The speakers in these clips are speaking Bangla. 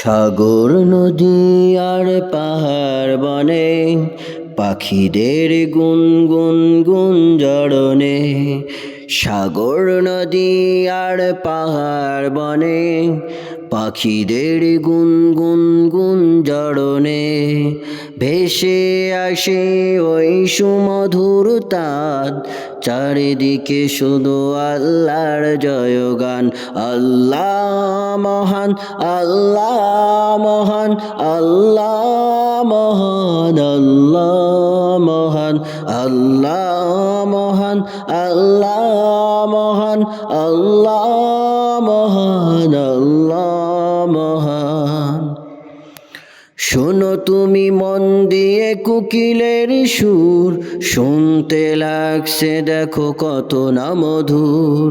সাগর নদী আর পাহাড় বনে, পাখিদের গুন গুন গুন জড়নে সাগর নদী আর পাহাড় বনে পাখিদের গুন গুন গুন জড়নে ভেসে আসে ওই সুমধুর তাদ। চারিদিকে শুধু আল্লাহর জয়গান। আল্লাহ মহান আল্লাহ মহান আল্লাহ মহান আল্লাহ মহান আল্লাহ মহান আল্লাহ মহান, আল্লাহ তুমি মন দিয়ে কুকিলের সুর শুনতে লাগছে, দেখো কত না মধুর।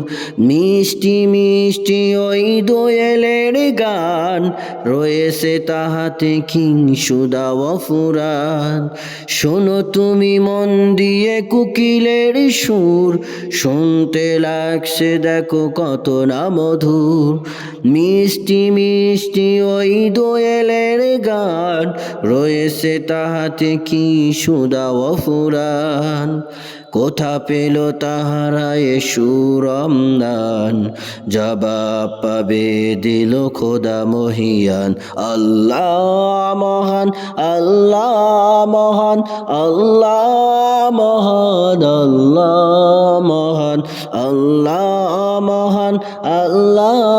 মিষ্টি মিষ্টি ওই দোয়েলের গান, রয়েছে তাহাতে কিং সুদা ফুরান শোনো তুমি মন দিয়ে কুকিলের সুর শুনতে লাগছে, দেখো কত না মধুর। মিষ্টি মিষ্টি ওই দোয়েলের গান, রয়েছে তাহাতে কি সুদা ও ফুরান? কোথা পেল তাহারা এ সুরমদান জবাব পাবে দিল খোদা মহিয়ান। আল্লাহ মহান আল্লাহ মহান আল্লাহ মহান আল্লাহ মহান আল্লাহ মহান, আল্লাহ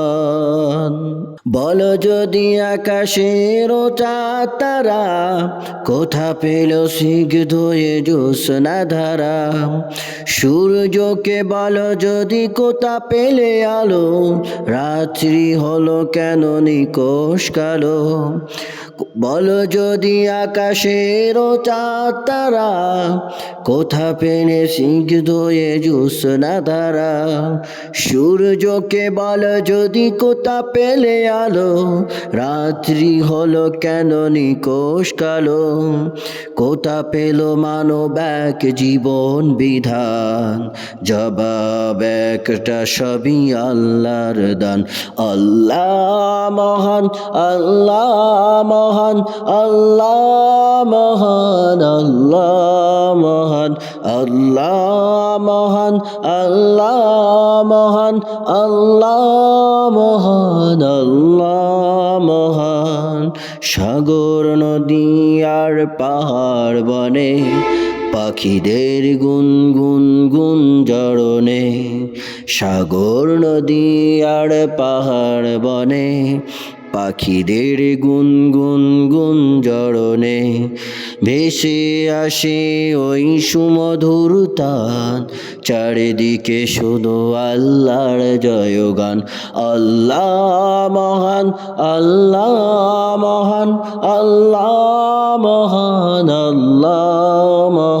বল যদি আকাশের তারা, কোথা পেল সিগ্ধ এ জোসনা ধারা? সূর্যকে বল যদি কোথা পেলে আলো, রাত্রি হলো কেন নিকোষ কালো? বল যদি আকাশের তারা, কোথা পেলে সিগ্ধ এ জোসনা ধারা? সূর্যকে বল যদি কোথা পেলে আলো রাত্রি হলো কেন নিকোষ কালো? কোথা পেল মানব এক জীবন বিধান? জবাব একটা সবই আল্লাহর দান। আল্লাহ মহান আল্লাহ মহান আল্লাহ মহান আল্লাহ মহান আল্লাহ মহান, আল্লাহ মহান, আল্লাহ মহান আল্লাহ মহান। সাগর নদী আর পাহাড় বনে, পাখিদের গুন গুন গুন জড়নে। সাগর নদী আর পাহাড় বনে পাখিদের গুন গুন গুন জড়নে ভেসে আসে ওই সুমধুর তান। চারিদিকে শুধু আল্লাহর জয়গান। আল্লাহ মহান আল্লাহ মহান আল্লাহ মহান আল্লাহ মহান।